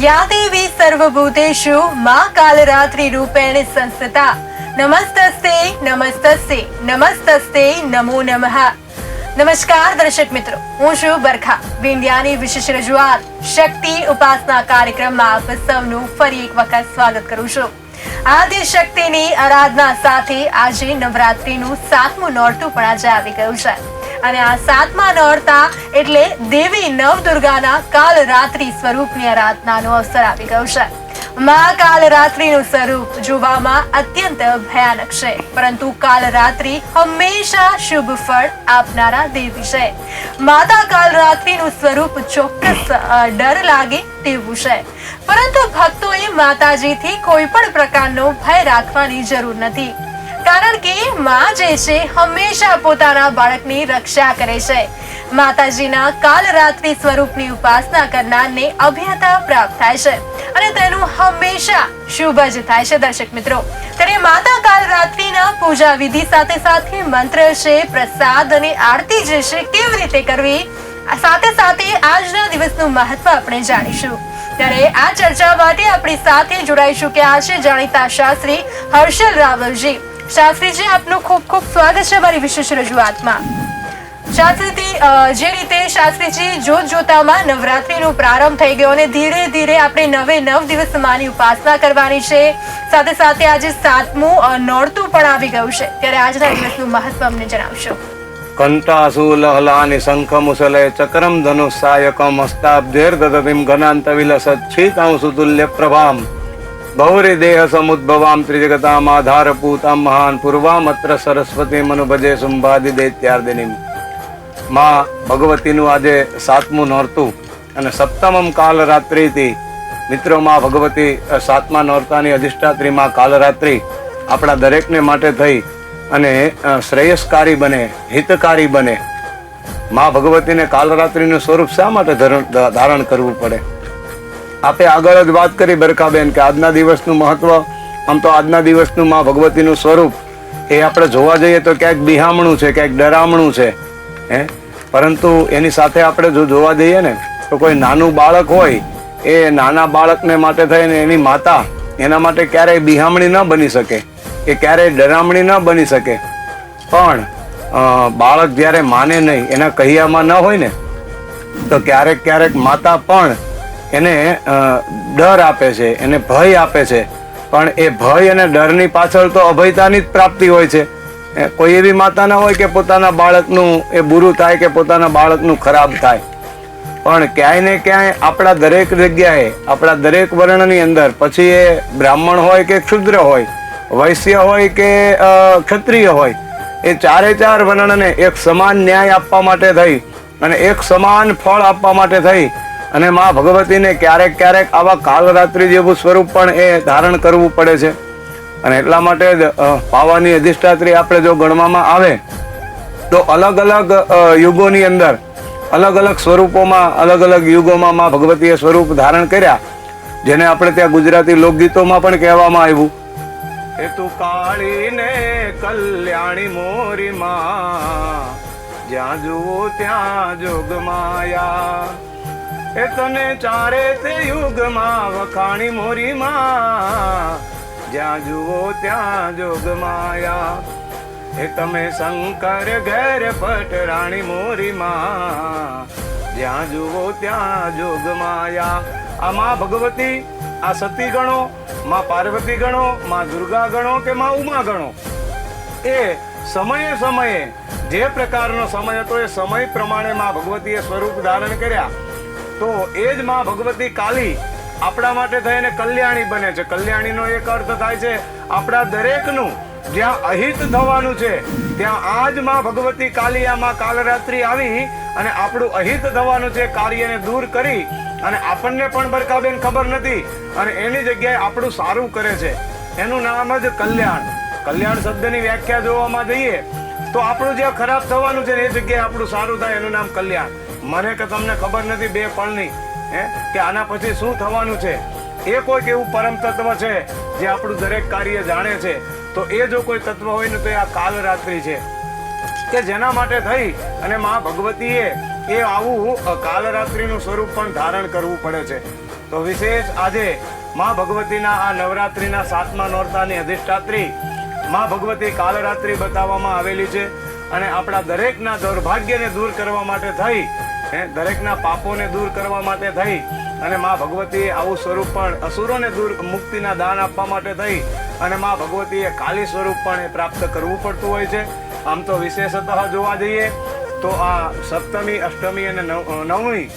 યાદેવી જય સર્વભૂતેષુ મા કાલરાત્રિ રૂપેણ સંસ્થતા નમસ્તસ્તે નમસ્તસ્તે નમસ્તસ્તે નમો નમઃ. નમસ્કાર દર્શક મિત્રો, હું છું બરખા, વિંધ્યાની વિશેષ રજૂઆત. શક્તિ ઉપાસના કાર્યક્રમમાં આપ સૌનું ફરી એક વખત સ્વાગત કરું છું. આદિ શક્તિની આરાધના સાથે આજે નવરાત્રીનું સાતમું નોરતું પણ આજે આવી ગયું છે. અને આ સાતમા નોરતા એટલે દેવી નવદુર્ગાના કાલ રાત્રિ સ્વરૂપની આરાધનાનો અવસર આવી ગયો છે. મા કાલ રાત્રિનું સ્વરૂપ જોવામાં અત્યંત ભયાનક છે. પરંતુ કાલ રાત્રિ હંમેશા શુભ ફળ આપનારા દેવી છે. માતા કાલ રાત્રિનું સ્વરૂપ ચોક્કસ ડર લાગે તેવું છે. પરંતુ ભક્તોએ માતાજીથી કોઈ પણ પ્રકારનો ભય રાખવાની જરૂર નથી. કારણ કે માં જે છે, હંમેશા પોતાના બાળકની રક્ષા કરે છે. માતાજીના કાલરાત્રિ સ્વરૂપની ઉપાસના કરનારને અભ્યતા પ્રાપ્ત થાય છે અને તેનું હંમેશા શુભ જ થાય છે, દર્શક મિત્રો. ત્યારે માતા કાલ રાત્રિના પૂજા વિધિ સાથે સાથે મંત્ર છે, પ્રસાદ અને આરતી જે છે, કેવી રીતે કરવી? સાથે સાથે આજના દિવસનું મહત્વ આપણે જાણીશું. ત્યારે આ ચર્ચા માટે આપણી સાથે જોડાઈશું કે આ છે જાણીતા શાસ્ત્રી હર્ષલ રાવલજી. શાસ્ત્રીજી, આપનું ખૂબ ખૂબ સ્વાગત છે મારી વિશેષ રજૂઆતમાં. શાસ્ત્રીજી જે રીતે શાસ્ત્રીજી જોત જોતામાં નવરાત્રીનો પ્રારંભ થઈ ગયો અને ધીરે ધીરે આપણે નવે નવ દિવસ માની ઉપાસના કરવાની છે. સાથે સાથે આજે સાતમું નોરતું પણ આવી ગયું છે. ત્યારે આજના દિવસનું મહત્વ અમને જણાવશો. કંટાસુલહલાની શંખમુસલે ચક્રમ ધનુષાયકમ હસ્તાબ્ધેર્દતિમ ઘનાંતવિલસચ્છિતાંશુ તુલ્ય પ્રભામ ભૌરી દેહ સમુદ્ભવામ ત્રિજગતામ આધારભૂતામ મહાન પૂર્વામત્ર સરસ્વતી મનુભજે શુંભાદિ દૈત્યાર્દિનીમમાં ભગવતીનું આજે સાતમું નોરતું અને સપ્તમમ કાલ રાત્રિથી મિત્રો માં ભગવતી સાતમા નોરતાની અધિષ્ઠાત્રી માં કાલરાત્રિ આપણા દરેકને માટે થઈ અને શ્રેયસકારી બને, હિતકારી બને. મા ભગવતીને કાલરાત્રિનું સ્વરૂપ શા માટે ધારણ કરવું પડે? આપે આગળ જ વાત કરી બરકાબેન કે આજના દિવસનું મહત્વ, આમ તો આજના દિવસનું મા ભગવતીનું સ્વરૂપ, એ આપણે જોવા જઈએ તો ક્યાંક બિહામણું છે, ક્યાંક ડરામણું છે, હે? પરંતુ એની સાથે આપણે જો જોવા જઈએ ને, તો કોઈ નાનું બાળક હોય, એ નાના બાળકને માટે થઈને એની માતા, એના માટે ક્યારેય બિહામણી ન બની શકે. કે ક્યારેય ડરામણી ન બની શકે. પણ બાળક જ્યારે માને નહીં, એના કહ્યામાં ન હોય ને, તો ક્યારેક ક્યારેક માતા પણ એને ડર આપે છે, એને ભય આપે છે. પણ એ ભય અને ડરની પાછળ તો અભયતાની જ પ્રાપ્તિ હોય છે. એ, કોઈ એવી માતા ના હોય કે પોતાના બાળકનું એ બુરું થાય કે પોતાના બાળકનું ખરાબ થાય. પણ ક્યાંય ને ક્યાંય આપણા દરેક જગ્યાએ, આપણા દરેક વર્ણની અંદર, પછી એ બ્રાહ્મણ હોય કે ક્ષુદ્ર હોય વૈશ્ય હોય કે ક્ષત્રિય હોય, એ ચારે ચાર વર્ણને એક સમાન ન્યાય આપવા માટે થઈ અને એક સમાન ફળ આપવા માટે થઈ અને મા ભગવતીને ક્યારેક ક્યારેક આવા કાલરાત્રિ જેવું સ્વરૂપ પણ એ ધારણ કરવું પડે છે. અને એટલા માટે જ પાવાની અધિષ્ઠાત્રી આપણે જો ગણવામાં આવે, તો અલગ અલગ યુગોની અંદર, અલગ અલગ સ્વરૂપોમાં, અલગ અલગ યુગોમાં માં ભગવતીએ સ્વરૂપ ધારણ કર્યા, જેને આપણે ત્યાં ગુજરાતી લોકગીતોમાં પણ કહેવામાં આવ્યું. એ તું કાળી ને કલ્યાણી મોરી માં. જ્યાં જુઓ ત્યાં જોગ માયા. એ તને ચારે તે યુગમાં વખાણી મોરી માં. જ્યાં જુઓ ત્યાં જોગ માયા. એ તમે શંકર ઘેર પટરાણી મોરી માં. જ્યાં જુઓ ત્યાં જોગ માયા. આ માં ભગવતી આ સતી ગણો, માં પાર્વતી ગણો, માં દુર્ગા ગણો કે માં ઉમા ગણો? એ સમયે સમયે, જે પ્રકારનો સમય હતો એ સમય પ્રમાણે માં ભગવતીએ સ્વરૂપ ધારણ કર્યા. તો એ જ માં ભગવતી કાલી આપણા માટે થઈને કલ્યાણી બને છે. કલ્યાણીનો એક અર્થ થાય છે, આપણા દરેકનું જ્યાં અહિત થવાનું છે, ત્યાં આજમાં ભગવતી કાલી, આ માં કાલરાત્રિ આવી અને આપણું અહિત થવાનું છે, કાર્યને દૂર કરી અને આપણને પણ બરકાબેન ખબર નથી. અને એની જગ્યાએ આપણું સારું કરે છે. એનું નામ જ કલ્યાણ. કલ્યાણ શબ્દની વ્યાખ્યા જોવામાં જઈએ, તો આપણું જે ખરાબ થવાનું છે એ જગ્યાએ આપણું સારું થાય, એનું નામ કલ્યાણ. મને કે તમને ખબર નથી, બે પળની, હે, કે આના પછી શું થવાનું છે? એ કોઈક એવું પરમ તત્વ છે, જે આપણું દરેક કાર્ય જાણે છે. તો એ જો કોઈ તત્વ હોય ને તો એ આ કાલરાત્રિ છે. કે જેના માટે થઈ અને મા ભગવતીએ એ આવું કાલરાત્રિનું સ્વરૂપ પણ ધારણ કરવું પડે છે. તો વિશેષ આજે મા ભગવતીના આ નવરાત્રિના સાતમા નોરતાની અધિષ્ઠાત્રી મા ભગવતી કાલરાત્રિ બતાવવામાં આવેલી છે અને આપણા દરેકના દૌર્ભાગ્યને દૂર કરવા માટે થઈ દરેકના પાપોને દૂર કરવા માટે થઈ અને મા ભગવતીએ આવું સ્વરૂપ પણ અસુરોને દૂર, મુક્તિના દાન આપવા માટે થઈ અને મા ભગવતીએ કાલી સ્વરૂપ પણ એ પ્રાપ્ત કરવું પડતું હોય છે. આમ તો વિશેષતઃ જોવા જઈએ તો આ સપ્તમી, અષ્ટમી અને નવ- નવમી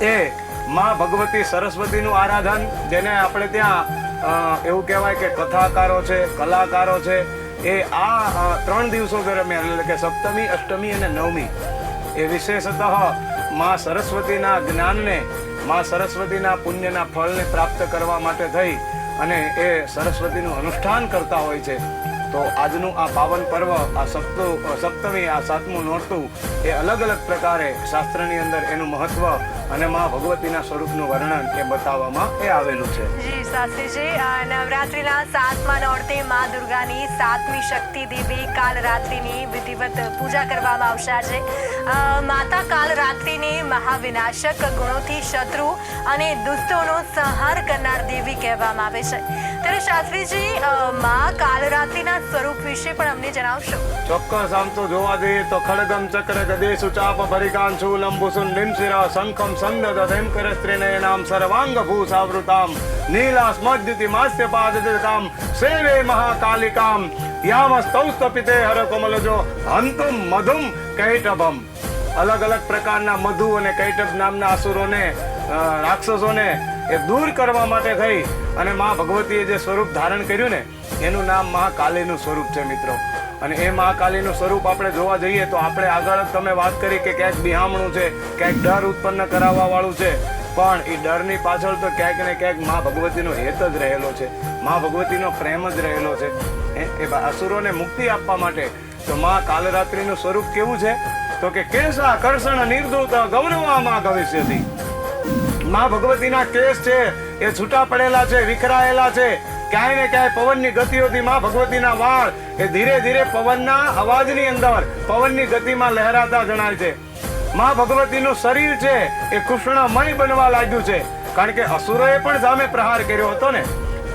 એ માં ભગવતી સરસ્વતીનું આરાધન, જેને આપણે ત્યાં એવું કહેવાય કે કથાકારો છે, કલાકારો છે, એ આ ત્રણ દિવસો દરમિયાન, એટલે કે સપ્તમી, અષ્ટમી અને નવમી, એ વિશેષતઃ માં સરસ્વતીના જ્ઞાનને, માં સરસ્વતીના પુણ્યના ફળને પ્રાપ્ત કરવા માટે થઈ અને એ સરસ્વતીનું અનુષ્ઠાન કરતા હોય છે. તો આજનું આ પાવન પર્વ, આ સપ્તો, સપ્તમી, આ સાતમું નોરતું એ અલગ અલગ પ્રકારે શાસ્ત્રની અંદર એનું મહત્વ અને માં ભગવતીના સ્વરૂપનું વર્ણન એ બતાવવામાં એ આવેલું છે. જી, શાસ્ત્રીજી નવરાત્રિના સાતમા નોરતે મા દુર્ગાની સાતમી શક્તિ દેવી કાલ રાત્રિની વિધિવત પૂજા કરવામાં આવશે આજે. માતા માતા કાલરાત્રિને મહાવિનાશક ગુણોથી શત્રુ અને દુષ્ટોનો સંહાર કરનાર દેવી કહેવામાં આવે છે. ત્યારે શાસ્ત્રીજી માં કાલરાત્રિના સ્વરૂપ વિશે પણ અમને જણાવશો. ચોક્કસ, આમ તો જોવા જઈએ તો ખડગમ ચક્ર ગદે સુચાપ ભરિકાન લંબુ સુંડિમ શિરા શંખમ સંદદ ધેમ કર સ્ત્રીને નામ સર્વાંગ ભૂષાવૃતામ નીલા સ્મદ્યુતિ માસ્ય પાદિકામ સેવે મહાકાલિકામ. યામ સ્તૌસ્તપિતે હર કોમલજો, હંતુમ મધુમ કૈટભમ. અલગ અલગ પ્રકારના મધુ અને કૈટભ નામના અસુરોને રાક્ષસોને એ દૂર કરવા માટે થઈ અને મા ભગવતીએ જે સ્વરૂપ ધારણ કર્યું ને, એનું નામ મહાકાલીનું સ્વરૂપ છે મિત્રો. અને એ મહાકાલીનું સ્વરૂપ આપણે જોવા જઈએ તો આપણે આગળ તમે વાત કરી કે ક્યાંક બિહામણું છે, ક્યાંક ડર ઉત્પન્ન કરાવવા વાળું છે. પણ એ ડરની પાછળ તો ક્યાંક ને ક્યાંક મા ભગવતીનો હેત જ રહેલો છે. મા ભગવતીનો પ્રેમ જ રહેલો છે. એ- અસુરોને મુક્તિ આપવા માટે તો મા કાલરાત્રિનું સ્વરૂપ કેવું છે? તો કે કેસા કરસણ નિર્દૂત ગૌરવામાં ભવિષ્યથી માં ભગવતીના કેસ છે, એ છૂટા પડેલા છે, વિખરાયેલા છે. ક્યાંય ને ક્યાંય પવનની ગતિઓથી માં ભગવતીના વાળ એ ધીરે ધીરે પવનના અવાજની અંદર પવનની ગતિમાં લહેરાતા જણાય છે. માં ભગવતીનું શરીર છે, એ કૃષ્ણમય બનવા લાગ્યું છે. કારણ કે અસુરોએ પણ સામે પ્રહાર કર્યો હતો ને.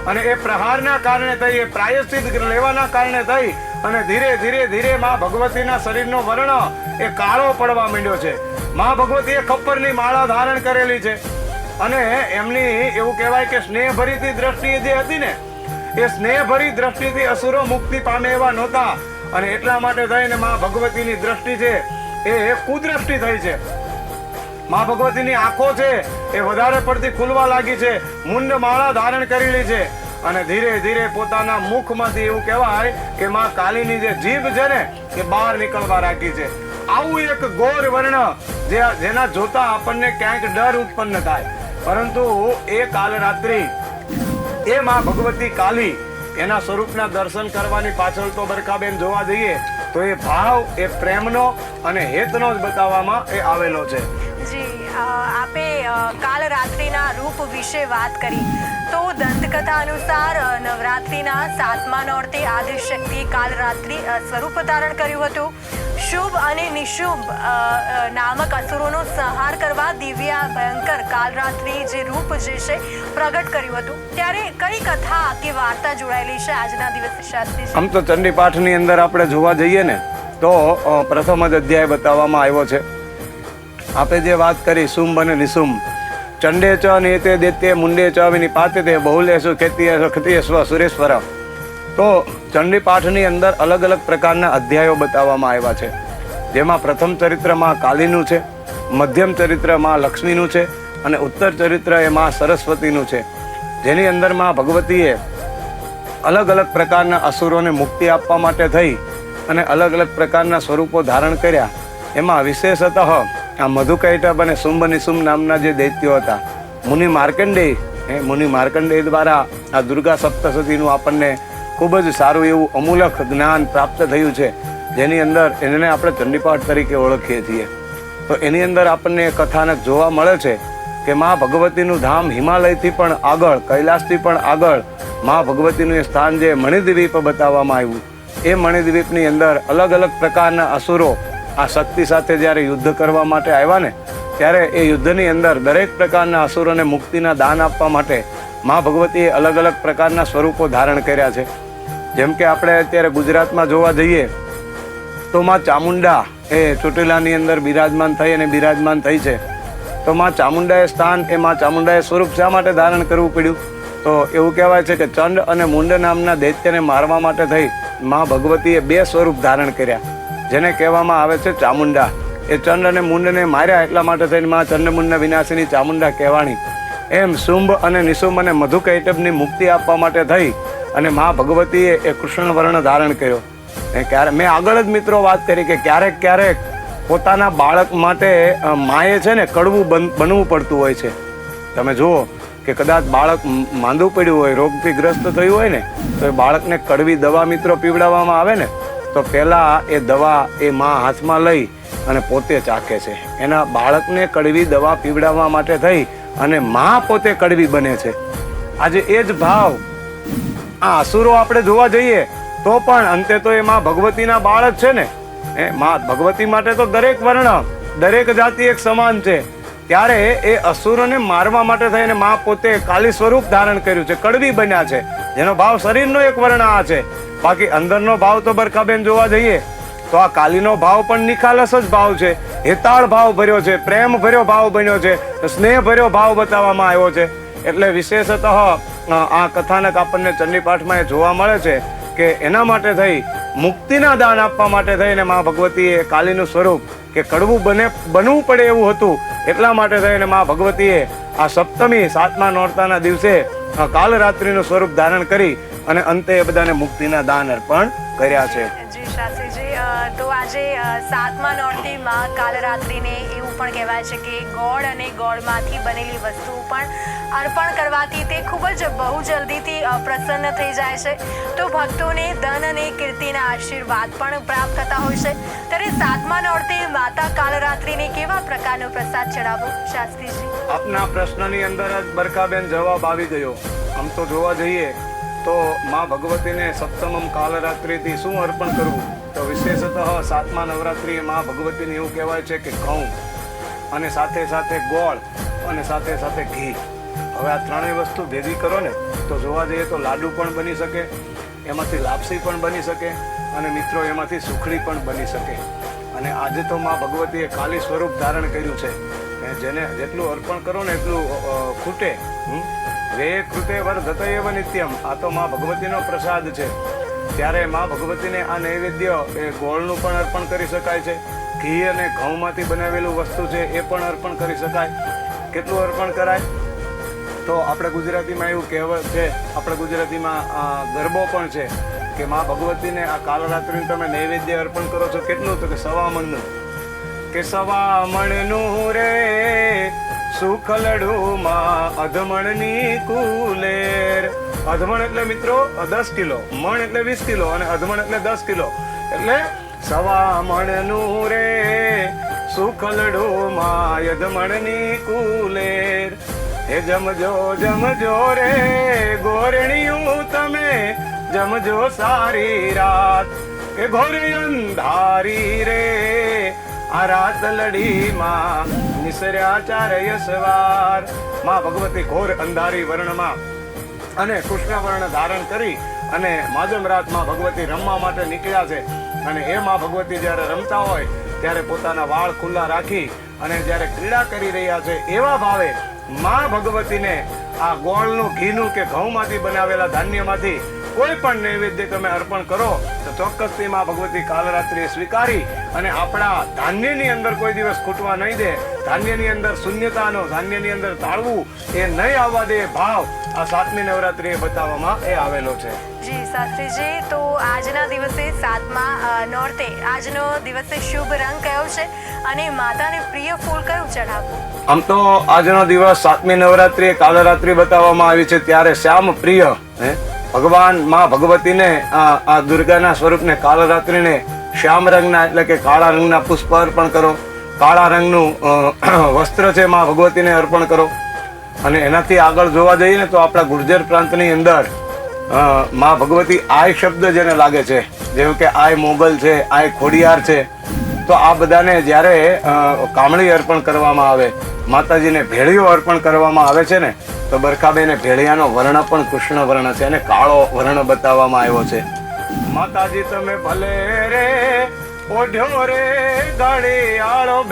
અને એ પ્રહારના કારણે થઈ, એ પ્રાયશ્ચિત લેવાના કારણે થઈ, અને ધીરે ધીરે ધીરે માં ભગવતીના શરીરનો વર્ણ એ કાળો પડવા માંડ્યો છે. માં ભગવતીએ ખપ્પરની માળા ધારણ કરેલી છે. અને એમની એવું કહેવાય કે સ્નેહભરીથી દ્રષ્ટિ જે હતી ને, એ સ્નેહભરી દ્રષ્ટિથી અસુરો મુક્તિ પામે એવા નહોતા. અને એટલા માટે થઈને મા ભગવતીની દ્રષ્ટિ છે, એ કુદ્રષ્ટિ થઈ છે. મા ભગવતીની આંખો છે, એ વધારે પડતી ખુલવા લાગી છે મુંડ માળા ધારણ કરેલી છે. અને ધીરે ધીરે પોતાના મુખમાંથી એવું કહેવાય કે મા કાલીની જે જીભ છે ને, એ બહાર નીકળવા રાખી છે. આવું એક ગોર વર્ણ જે જેના જોતા આપણને ક્યાંક ડર ઉત્પન્ન થાય. પરંતુ એ કાલ રાત્રિ એ માં ભગવતી કાલી, એના સ્વરૂપના દર્શન કરવાની પાછળ તો બરકાબેન જોવા જઈએ, તો એ ભાવ, એ પ્રેમનો અને હેતનો જ બતાવવામાં એ આવેલો છે. જી આપે કાલ રાત્રિના રૂપ વિશે વાત કરી. તો દંતકથા અનુસાર નવરાત્રિના સાતમા નોરતે આદિશક્તિ કાલરાત્રિ રાત્રિ સ્વરૂપ ધારણ કર્યું હતું. શુભ અને નિશુભ નામક અસુરોનો સંહાર કરવા દિવ્ય ભયંકર કાલરાત્રિ જે રૂપ જે છે, પ્રગટ કર્યું હતું. ત્યારે કઈ કથા કે વાર્તા જોડાયેલી છે આજના દિવસે શાસ્ત્રી આમ તો ચંડી પાઠની અંદર આપણે જોવા જઈએ ને, તો પ્રથમ જ અધ્યાય બતાવવામાં આવ્યો છે. આપણે જે વાત કરી શુંભ અને નિશુંભ ચંડે ચ નિયતે દૈત્ય મુંડે ચ વિનિપાતે તે બહુલેશુ ખેતીય ખતીયસ્વ સુરેશ્વર તો ચંડી પાઠની અંદર અલગ અલગ પ્રકારના અધ્યાયો બતાવવામાં આવ્યા છે. જેમાં પ્રથમ ચરિત્રમાં કાલીનું છે, મધ્યમ ચરિત્રમાં લક્ષ્મીનું છે અને ઉત્તર ચરિત્ર એમાં સરસ્વતીનું છે. જેની અંદરમાં ભગવતીએ અલગ અલગ પ્રકારના અસુરોને મુક્તિ આપવા માટે થઈ અને અલગ અલગ પ્રકારના સ્વરૂપો ધારણ કર્યા. એમાં વિશેષતઃ આ મધુકૈટભ અને શુંભ નિશુંભ નામના જે દૈત્યો હતા. મુનિ માર્કંડેય એ મુનિ માર્કંડેય દ્વારા આ દુર્ગા સપ્તશતીનું આપણને ખૂબ જ સારું એવું અમૂલક જ્ઞાન પ્રાપ્ત થયું છે. જેની અંદર એને આપણે ચંડીપાઠ તરીકે ઓળખીએ છીએ. તો એની અંદર આપણને કથાનક જોવા મળે છે કે મા ભગવતીનું ધામ હિમાલયથી પણ આગળ કૈલાસથી પણ આગળમાં ભગવતીનું એ સ્થાન જે મણિદ્વીપ બતાવવામાં આવ્યું. એ મણિદ્વીપની અંદર અલગ અલગ પ્રકારના અસુરો આ શક્તિ સાથે જ્યારે યુદ્ધ કરવા માટે આવ્યા ને, ત્યારે એ યુદ્ધની અંદર દરેક પ્રકારના અસુરોને મુક્તિના દાન આપવા માટે મા ભગવતીએ અલગ અલગ પ્રકારના સ્વરૂપો ધારણ કર્યા છે. જેમ કે આપણે અત્યારે ગુજરાતમાં જોવા જઈએ, તો માં ચામુંડા એ ચોટીલાની અંદર બિરાજમાન થઈ અને બિરાજમાન થઈ છે. તો માં ચામુંડાએ સ્થાન, એ માં ચામુંડાએ સ્વરૂપ શા માટે ધારણ કરવું પડ્યું? તો એવું કહેવાય છે કે ચંડ અને મુંડ નામના દૈત્યને મારવા માટે થઈ મા ભગવતીએ બે સ્વરૂપ ધારણ કર્યા. જેને કહેવામાં આવે છે ચામુંડા. એ ચંડ અને મુંડને માર્યા એટલા માટે થઈને મા ચંડમુંડ વિનાશીની ચામુંડા કહેવાણી. એમ શુંભ અને નિશુંભ અને મધુકૈટભની મુક્તિ આપવા માટે થઈ અને મા ભગવતીએ એ કૃષ્ણ વર્ણ ધારણ કર્યો. એ ક્યારે, મેં આગળ જ મિત્રો વાત કરી કે ક્યારેક ક્યારેક પોતાના બાળક માટે માએ છે ને કડવું બન- બનવું પડતું હોય છે. તમે જુઓ કે કદાચ બાળક માંદું પડ્યું હોય, રોગથી ગ્રસ્ત થયું હોય ને, તો એ બાળકને કડવી દવા મિત્રો પીવડાવવામાં આવે ને તો પહેલા એ દવા એ માં હાથમાં લઈ અને પોતે ચાખે છે. એના બાળકને કડવી દવા પીવડાવવા માટે થઈ અને માં પોતે કડવી બને છે. આજે એ જ ભાવ. આ અસુરો આપણે જોવા જઈએ તો પણ અંતે તો એ માં ભગવતીના બાળક છે ને. એ માં ભગવતી માટે તો દરેક વર્ણ, દરેક જાતિ એક સમાન છે. ત્યારે એ અસુરોને મારવા માટે થઈને માં પોતે કાલી સ્વરૂપ ધારણ કર્યું છે, કડવી બન્યા છે. જેનો ભાવ શરીરનો એક વર્ણ આ છે. બાકી અંદરનો ભાવ તો બરખાબેન જોવા જઈએ, તો આ કાલીનો ભાવ પણ નિખાલસ જ ભાવ છે. હેતાળ ભાવ ભર્યો છે, પ્રેમ ભર્યો ભાવ બન્યો છે સ્નેહ ભર્યો ભાવ બતાવવામાં આવ્યો છે. એટલે વિશેષતઃ આ કથાનક આપણને ચંડીપાઠમાં એ જોવા મળે છે કે એના માટે થઈ, મુક્તિના દાન આપવા માટે થઈને મા ભગવતીએ કાલીનું સ્વરૂપ કે કડવું બને, બનવું પડે એવું હતું, એટલા માટે થઈને મા ભગવતીએ આ સપ્તમી સાતમા નોરતાના દિવસે કાલ કાલરાત્રિનું સ્વરૂપ ધારણ કરી અને અંતે એ બધાને મુક્તિના દાન અર્પણ કર્યા છે. જી શાસ્ત્રીજી તો આજે સાતમા નોરતીમાં કાલરાત્રિને એવું પણ કહેવાય છે કે ગોળ અને ગોળમાંથી બનેલી વસ્તુ પણ અર્પણ કરવાથી તે ખૂબ જ બહુ જલ્દીથી પ્રસન્ન થઈ જાય છે. તો ભક્તોને ધન અને કીર્તિના આશીર્વાદ પણ પ્રાપ્ત થતા હોય છે. ત્યારે સાતમા નોરતે માતા કાલરાત્રિને કેવા પ્રકારનો પ્રસાદ ચડાવવો શાસ્ત્રીજી. આપના પ્રશ્નની અંદર જ બરકાબેન જવાબ આવી ગયો. આમ તો જોવા જઈએ તો માં ભગવતીને સપ્તમમ કાલરાત્રિથી શું અર્પણ કરવું? તો વિશેષતઃ સાતમા નવરાત્રિએ માં ભગવતીને એવું કહેવાય છે કે ઘઉં અને સાથે સાથે ગોળ અને સાથે સાથે ઘી. હવે આ ત્રણેય વસ્તુ ભેગી કરો ને, તો જોવા જઈએ તો લાડુ પણ બની શકે, એમાંથી લાપસી પણ બની શકે અને મિત્રો એમાંથી સુખડી પણ બની શકે. અને આજે તો માં ભગવતીએ કાલી સ્વરૂપ ધારણ કર્યું છે. જેને જેટલું અર્પણ કરો ને એટલું ખૂટે. વે કૃતે વર્ધત એવ નિત્યમ. આ તો માં ભગવતીનો પ્રસાદ છે. ત્યારે માં ભગવતીને આ નૈવેદ્ય એ ગોળનું પણ અર્પણ કરી શકાય છે. ઘી અને ઘઉંમાંથી બનાવેલું વસ્તુ છે એ પણ અર્પણ કરી શકાય. કેટલું અર્પણ કરાય? તો આપણે ગુજરાતીમાં એવું કહેવત છે, આપણે ગુજરાતીમાં ગરબો પણ છે કે માં ભગવતીને આ કાલરાત્રિને તમે નૈવેદ્ય અર્પણ કરો છો કેટલું? તો કે સવા મણનું કે સવા મણનું રે સુખલડું માં અધમણની કુલેર. અધમણ એટલે મિત્રો, દસ કિલો. મણ એટલે વીસ કિલો અને અધમણ એટલે દસ કિલો. એટલે સવા મણનું રે. સુખલડું માં અધમણની કુલેર. હે જમજો જમજો રે. ગોરણીયું તમે જમજો સારી રાત. કે ઘોરે અંધારી રે. આ રાત લડીમાં નિસર્યા આચાર્ય સવારમાં ભગવતી ઘોર અંધારી વર્ણમાં અને કૃષ્ણ વર્ણ ધારણ કરી અને માજમ રાતમાં ભગવતી રમવા માટે નીકળ્યા છે. અને એ માં ભગવતી જ્યારે રમતા હોય, ત્યારે પોતાના વાળ ખુલ્લા રાખી અને જ્યારે ક્રીડા કરી રહ્યા છે, એવા ભાવે માં ભગવતીને આ ગોળનું ઘીનું કે ઘઉંમાંથી બનાવેલા ધાન્યમાંથી કોઈ પણ નૈવેદ્ય તમે અર્પણ કરો તો ચોક્કસથી માં ભગવતી કાલરાત્રિએ સ્વીકારી અને આપણા ધાન્યની અંદર કોઈ દિવસ ખૂટવા નહીં દે. ધાન્યની અંદર શૂન્યતાનો ધાન્યની અંદર તાળવું એ નહીં આવવા દે ભાવ આ સાતમી નવરાત્રિએ બતાવવામાં એ આવેલો છે. જી શાસ્ત્રીજી તો આજના દિવસે સાતમા નોર્તે આજનો દિવસે શુભ રંગ કયો છે અને માતાને પ્રિય ફૂલ કયું ચઢાવવું? આમ તો આજનો દિવસ સાતમી નવરાત્રિએ કાલરાત્રિ બતાવવામાં આવી છે ત્યારે શ્યામ પ્રિય હે? ભગવાનમાં ભગવતીને આ દુર્ગાના સ્વરૂપને કાલરાત્રિને શ્યામ રંગના, એટલે કે કાળા રંગના પુષ્પ અર્પણ કરો. કાળા રંગનું વસ્ત્ર છે માં ભગવતીને અર્પણ કરો. અને એનાથી આગળ જોવા જઈએ તો આપણા ગુર્જર પ્રાંતની અંદર મા ભગવતી આય શબ્દ જેને લાગે છે. જેવું કે આય મોગલ છે, આય ખોડિયાર છે. તો આ બધાને જ્યારે કામળી અર્પણ કરવામાં આવે, માતાજીને ભેળીઓ અર્પણ કરવામાં આવે છે ને, તો બરખાબેને ભેળિયાનો વર્ણ પણ કૃષ્ણ વર્ણ છે અને કાળો વર્ણ બતાવવામાં આવ્યો છે. માતાજી, તમે ભલે રે, ઓઢ્યો રે ગાડી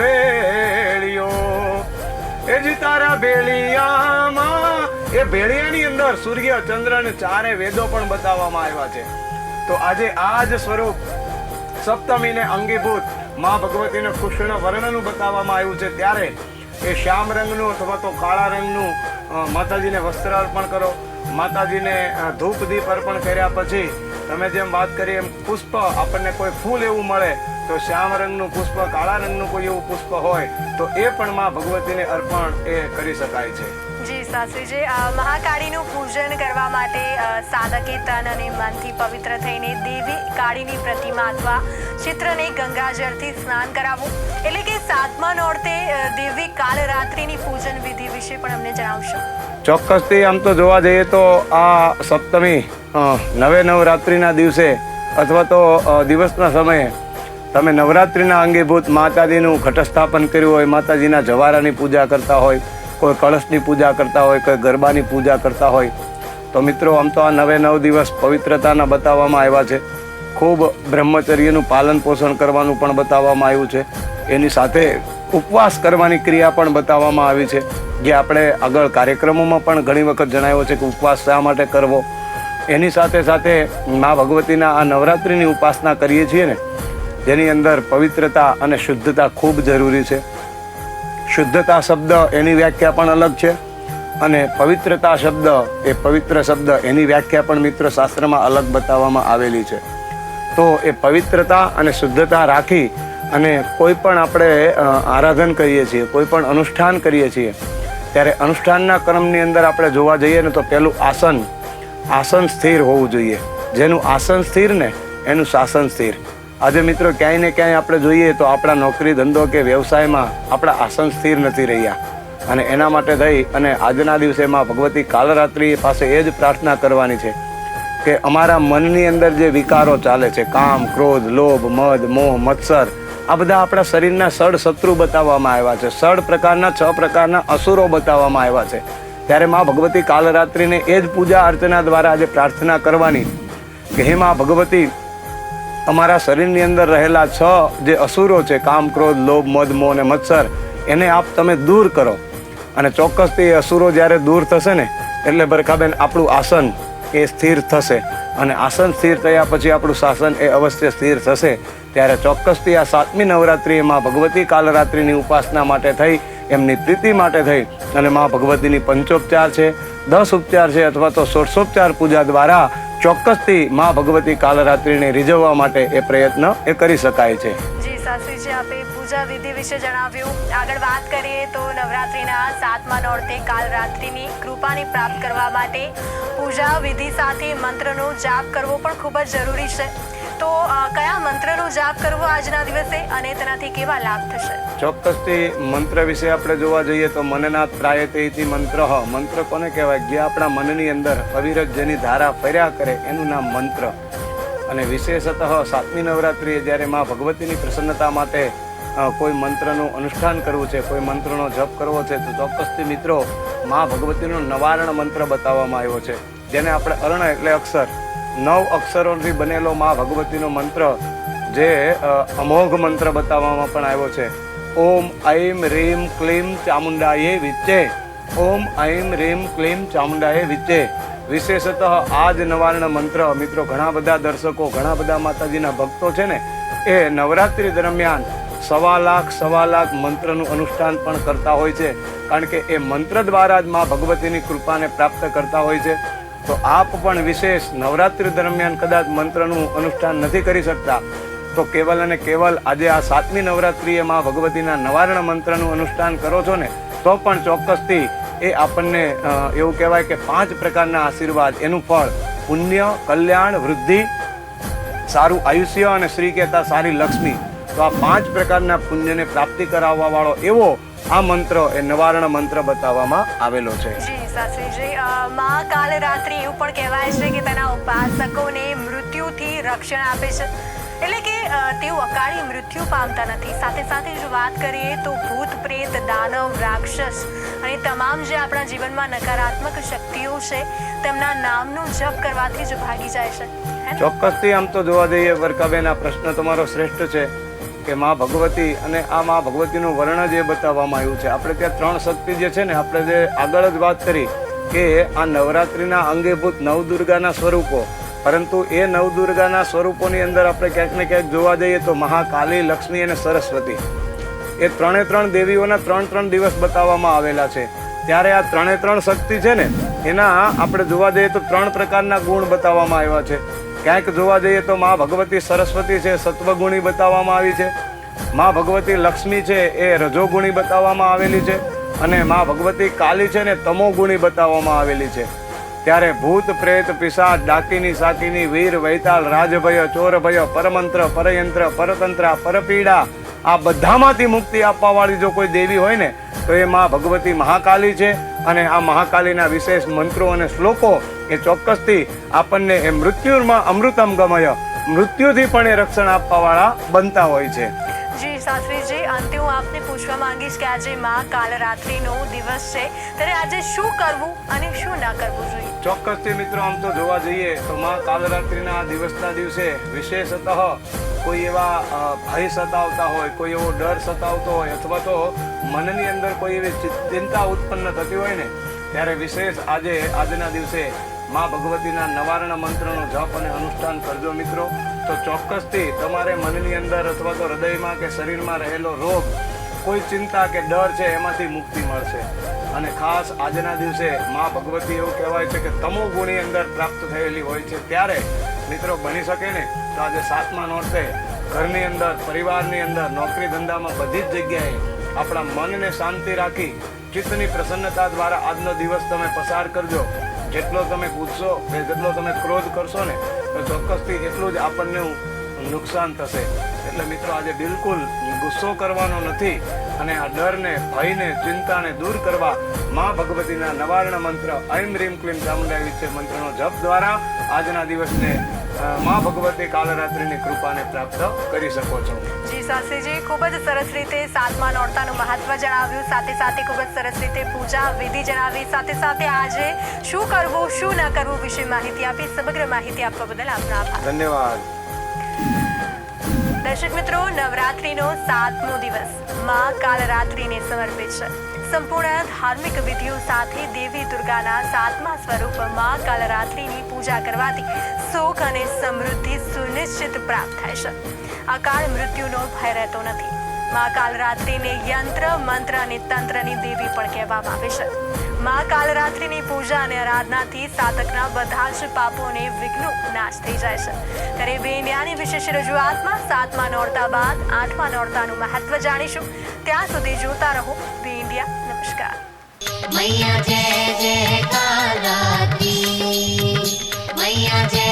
ભેળિયો, એ જી તારા ભેળિયામાં, એ ભેળિયાની અંદર સૂર્ય, ચંદ્ર અને ચારે વેદો પણ બતાવવામાં આવ્યા છે. તો આજે આ જ સ્વરૂપ સપ્તમીને અંગીભૂત માં ભગવતીને કૃષ્ણ વર્ણનું બતાવવામાં આવ્યું છે. ત્યારે એ શ્યામ રંગનું અથવા તો કાળા રંગનું માતાજીને વસ્ત્ર અર્પણ કરો. માતાજીને ધૂપ દીપ અર્પણ કર્યા પછી તમે જેમ વાત કરી એમ પુષ્પ આપણને કોઈ ફૂલ એવું મળે તો શ્યામ રંગનું પુષ્પ, કાળા રંગનું કોઈ એવું પુષ્પ હોય તો એ પણ માં ભગવતીને અર્પણ એ કરી શકાય છે. શાસ્ત્રીજી મહાકાળીનું પૂજન કરવા માટે સાધકે તન અને મનથી પવિત્ર થઈને દેવી કાળીની પ્રતિમા અથવા ચિત્રને ગંગાજળથી સ્નાન કરાવવું. એટલે કે સાતમા નોરતે દેવી કાળરાત્રિની પૂજન વિધિ વિશે પણ અમને જણાવશો. ચોક્કસથી આમ તો જોવા જઈએ તો આ સપ્તમી નવે નવરાત્રિના દિવસે અથવા તો દિવસના સમયે તમે નવરાત્રિના અંગીભૂત માતાજીનું ઘટસ્થાપન કર્યું હોય, માતાજીના જવારાની પૂજા કરતા હોય કોઈ કળશની પૂજા કરતા હોય, કોઈ ગરબાની પૂજા કરતા હોય, તો મિત્રો આમ તો આ નવે નવ દિવસ પવિત્રતાના બતાવવામાં આવ્યા છે. ખૂબ બ્રહ્મચર્યનું પાલન પોષણ કરવાનું પણ બતાવવામાં આવ્યું છે. એની સાથે ઉપવાસ કરવાની ક્રિયા પણ બતાવવામાં આવી છે. જે આપણે આગળ કાર્યક્રમોમાં પણ ઘણી વખત જણાવ્યો છે કે ઉપવાસ શા માટે કરવો? એની સાથે સાથે મા ભગવતીના આ નવરાત્રિની ઉપાસના કરીએ છીએ ને, જેની અંદર પવિત્રતા અને શુદ્ધતા ખૂબ જરૂરી છે. શુદ્ધતા શબ્દ એની વ્યાખ્યા પણ અલગ છે અને પવિત્રતા શબ્દ એ પવિત્ર શબ્દ એની વ્યાખ્યા પણ મિત્ર શાસ્ત્રમાં અલગ બતાવવામાં આવેલી છે. તો એ પવિત્રતા અને શુદ્ધતા રાખી અને કોઈ પણ આપણે આરાધન કરીએ છીએ, કોઈ પણ અનુષ્ઠાન કરીએ છીએ, ત્યારે અનુષ્ઠાનના ક્રમની અંદર આપણે જોવા જઈએ ને તો પહેલું આસન આસન સ્થિર હોવું જોઈએ. જેનું આસન સ્થિર ને એનું શાસન સ્થિર. આજે મિત્રો ક્યાંય ને ક્યાંય આપણે જોઈએ તો આપણા નોકરી ધંધો કે વ્યવસાયમાં આપણા આસન સ્થિર નથી રહ્યા. અને એના માટે થઈ અને આજના દિવસેમાં ભગવતી કાલરાત્રિ પાસે એ જ પ્રાર્થના કરવાની છે કે અમારા મનની અંદર જે વિકારો ચાલે છે, કામ, ક્રોધ, લોભ, મદ, મોહ, મત્સર, આ બધા આપણા શરીરના સડ શત્રુ બતાવવામાં આવ્યા છે. સડ પ્રકારના, છ પ્રકારના અસુરો બતાવવામાં આવ્યા છે. ત્યારે મા ભગવતી કાલરાત્રિને એ જ પૂજા અર્ચના દ્વારા આજે પ્રાર્થના કરવાની કે હે મા ભગવતી અમારા શરીરની અંદર રહેલા છ જે અસુરો છે, કામ, ક્રોધ, લોભ, મદ, મોહ અને મત્સર, એને આપ તમે દૂર કરો. અને ચોક્કસથી એ અસુરો જ્યારે દૂર થશે ને, એટલે બરખાબેન આપણું આસન એ સ્થિર થશે. અને આસન સ્થિર થયા પછી આપણું શાસન એ અવશ્ય સ્થિર થશે. ત્યારે ચોક્કસથી આ સાતમી નવરાત્રિમાં ભગવતી કાલરાત્રિની ઉપાસના માટે થઈ, એમની પ્રીતિ માટે થઈ. અને મા ભગવતીની પંચોપચાર છે, દસ ઉપચાર છે, અથવા તો ષોડશોપચાર પૂજા દ્વારા ચોક્કસથી મા ભગવતી કાલરાત્રિને રીઝવવા માટે એ પ્રયત્ન એ કરી શકાય છે. જી શાસ્ત્રીજી આપે પૂજા વિધિ વિશે જણાવ્યું. આગળ વાત કરીએ તો નવરાત્રિના સાતમા નોરતે કાલ રાત્રિની કૃપાને પ્રાપ્ત કરવા માટે પૂજા વિધિ સાથે મંત્રનો જાપ કરવો પણ ખૂબ જ જરૂરી છે. તો કયા મંત્રનો જાપ કરવો આજના દિવસે અને તેનાથી કેવા લાભ થશે? ચોક્કસથી મંત્ર વિશે આપણે જોવા જઈએ તો મનનાથ ત્રાયતે ઇતિ મંત્ર મંત્ર કોને કહેવાય? જે આપણા મનની અંદર અવિરત જેની ધારા ફર્યા કરે એનું નામ મંત્ર. અને વિશેષતઃ સાતમી નવરાત્રિએ જ્યારે માં ભગવતીની પ્રસન્નતા માટે કોઈ મંત્રનું અનુષ્ઠાન કરવું છે, કોઈ મંત્રનો જપ કરવો છે, તો ચોક્કસથી મિત્રો, માં ભગવતીનો નવારણ મંત્ર બતાવવામાં આવ્યો છે. જેને આપણે અર્ણ એટલે અક્ષર. નવ અક્ષરોથી બનેલો મા ભગવતીનો મંત્ર જે અમોઘ મંત્ર બતાવવામાં પણ આવ્યો છે. ઓમ ઐમ રીમ ક્લીમ ચામુંડાયે વિચ્ચે. ઓમ ઐમ રીમ ક્લીમ ચામુંડાયે વિચ્ચે. વિશેષતઃ આ જ નવારણ મંત્ર, મિત્રો, ઘણા બધા દર્શકો, ઘણા બધા માતાજીના ભક્તો છે ને, એ નવરાત્રિ દરમિયાન સવા લાખ સવા લાખ મંત્રનું અનુષ્ઠાન પણ કરતા હોય છે. કારણ કે એ મંત્ર દ્વારા જ મા ભગવતીની કૃપાને પ્રાપ્ત કરતા હોય છે. તો આપ પણ વિશેષ નવરાત્રિ દરમિયાન કદાચ મંત્રનું અનુષ્ઠાન નથી કરી શકતા. તો કેવલ અને કેવલ આજે આ સાતમી નવરાત્રિએ માં ભગવતીના નવારણ મંત્રનું અનુષ્ઠાન કરો છો ને, તો પણ ચોક્કસથી એ આપણને એવું કહેવાય કે પાંચ પ્રકારના આશીર્વાદ. એનું ફળ પુણ્ય, કલ્યાણ, વૃદ્ધિ, સારું આયુષ્ય અને શ્રી કહેતા સારી લક્ષ્મી. તો આ પાંચ પ્રકારના પુણ્યને પ્રાપ્તિ કરાવવા વાળો એવો આ મંત્ર એ નવારણ મંત્ર બતાવવામાં આવેલો છે. જી શાસ્ત્રીજી મા કાલ રાત્રિ એવું પણ કહેવાય છે કે તેના ઉપાસકોને મૃત્યુથી રક્ષણ આપે છે. એટલે કે તેઓ અકાળી મૃત્યુ પામતા નથી. સાથે સાથે જો વાત કરીએ તો ભૂત પ્રેત દાનવ રાક્ષસ અને તમામ જે આપણા જીવનમાં નકારાત્મક શક્તિઓ છે તેમના નામનો જપ કરવાથી જ ભાગી જાય છે? ચોક્કસથી આમ તો જોવા જઈએ વર્કાબેન આ પ્રશ્ન તમારો શ્રેષ્ઠ છે. કે માં ભગવતી અને આ માં ભગવતીનું વર્ણન એ બતાવવામાં આવ્યું છે, આપણે ત્યાં ત્રણ શક્તિ જે છે ને, આપણે જે આગળ જ વાત કરી કે આ નવરાત્રિના અંગેભૂત નવદુર્ગાના સ્વરૂપો. પરંતુ એ નવદુર્ગાના સ્વરૂપોની અંદર આપણે ક્યાંક ને ક્યાંક જોવા જઈએ તો મહાકાલી, લક્ષ્મી અને સરસ્વતી. એ ત્રણે ત્રણ દેવીઓના ત્રણ ત્રણ દિવસ બતાવવામાં આવેલા છે. ત્યારે આ ત્રણે ત્રણ શક્તિ છે ને, એના આપણે જોવા જઈએ તો ત્રણ પ્રકારના ગુણ બતાવવામાં આવ્યા છે. ક્યાંક જોવા જઈએ તો મા ભગવતી સરસ્વતી છે, સત્વગુણી બતાવવામાં આવી છે. મા ભગવતી લક્ષ્મી છે, એ રજોગુણી બતાવવામાં આવેલી છે અને મા ભગવતી કાલી છે ને તમોગુણી બતાવવામાં આવેલી છે. ત્યારે ભૂત, પ્રેત, પિશાચ, ડાકીની સાકીની, વીર, વૈતાલ, રાજભય, ચોરભય, પરમંત્ર, પરયંત્ર, પરતંત્ર, પરપીડા, આ બધામાંથી મુક્તિ આપવા વાળી જો કોઈ દેવી હોય ને, તો એ મા ભગવતી મહાકાલી છે અને આ મહાકાલીના વિશેષ મંત્રો અને શ્લોકો એ ચોક્કસથી આપણને એ મૃત્યુમાં અમૃતમ ગમય મૃત્યુથી પણ એ રક્ષણ આપવા વાળા બનતા હોય છે. જી શાસ્ત્રીજી અંતે હું આપને પૂછવા માંગીશ કે આજે મા કાલ રાત્રિનો દિવસ છે. ત્યારે આજે શું કરવું અને શું ના કરવું જોઈએ? ચોક્કસથી મિત્રો આમ તો જોવા જઈએ તો માં કાલરાત્રિના દિવસના દિવસે વિશેષતઃ કોઈ એવા ભય સતાવતા હોય કોઈ એવો ડર સતાવતો હોય અથવા તો મનની અંદર કોઈ એવી ચિંતા ઉત્પન્ન થતી હોય ને ત્યારે વિશેષ આજે આજના દિવસે માં ભગવતીના નવારણ મંત્રનો જપ અને અનુષ્ઠાન કરજો મિત્રો. તો ચોક્કસથી તમારે મનની અંદર અથવા તો હૃદયમાં કે શરીરમાં રહેલો રોગ, કોઈ ચિંતા કે ડર છે એમાંથી મુક્તિ મળશે. અને ખાસ આજના દિવસે મા ભગવતી એવું કહેવાય છે કે તમો ગુણી અંદર પ્રાપ્ત થયેલી હોય છે ત્યારે મિત્રો બની શકે ને? તો આજે સાતમા નોરતે ઘરની અંદર, પરિવારની અંદર, નોકરી ધંધામાં બધી જ જગ્યાએ આપણા મનને શાંતિ રાખી, ચિત્તની પ્રસન્નતા દ્વારા આજનો દિવસ તમે પસાર કરજો. જેટલો તમે ગુસ્સો કે જેટલો તમે ક્રોધ કરશો ને, તો ચોક્કસથી એટલું જ આપણને નુકસાન થશે. એટલે મિત્રો, આજે બિલકુલ ગુસ્સો કરવાનો નથી અને આ ડરને, ભયને, ચિંતાને દૂર કરવા મા ભગવતીના નવારણ મંત્ર ઐમ રીમ ક્લીમ ચામુંડા વિશે મંત્રનો જપ દ્વારા આજના દિવસને મા ભગવતી કાલરાત્રિની કૃપાને પ્રાપ્ત કરી શકો છો. જી શાસ્ત્રીજી ખૂબ જ સરસ રીતે સાતમા નોરતાનું મહત્વ જણાવ્યું. સાથે સાથે ખૂબ જ સરસ રીતે પૂજા વિધિ જણાવી. સાથે સાથે આજે શું કરવું શું ન કરવું વિશે માહિતી આપી. સમગ્ર માહિતી આપવા બદલ આપનો આભાર. ધન્યવાદ. દર્શક મિત્રો, નવરાત્રીનો સાતમો દિવસ. માં કાલરાત્રિને સમર્પિત છે. સંપૂર્ણ ધાર્મિક વિધિઓ સાથે દેવી દુર્ગાના સાતમા સ્વરૂપમાં કાલરાત્રિની પૂજા કરવાથી સુખ અને સમૃદ્ધિ સુનિશ્ચિત પ્રાપ્ત થાય છે. અકાળ મૃત્યુનો ભય રહેતો નથી. મા કાલરાત્રિને યંત્ર, મંત્ર અને તંત્રની દેવી પણ કહેવામાં આવે છે. માં કાલરાત્રિની પૂજા અને આરાધનાથી સાતકના બધા જ પાપોને વિઘ્નો નાશ થઈ જાય છે. ત્યારે બેન્ડિયાની વિશેષ રજૂઆતમાં સાતમા નોરતા બાદ આઠમા નોરતાનું મહત્વ જાણીશું. ત્યાં સુધી જોતા રહો. બે નમસ્કાર. મૈયા જય જય કાલાતી મૈયા જય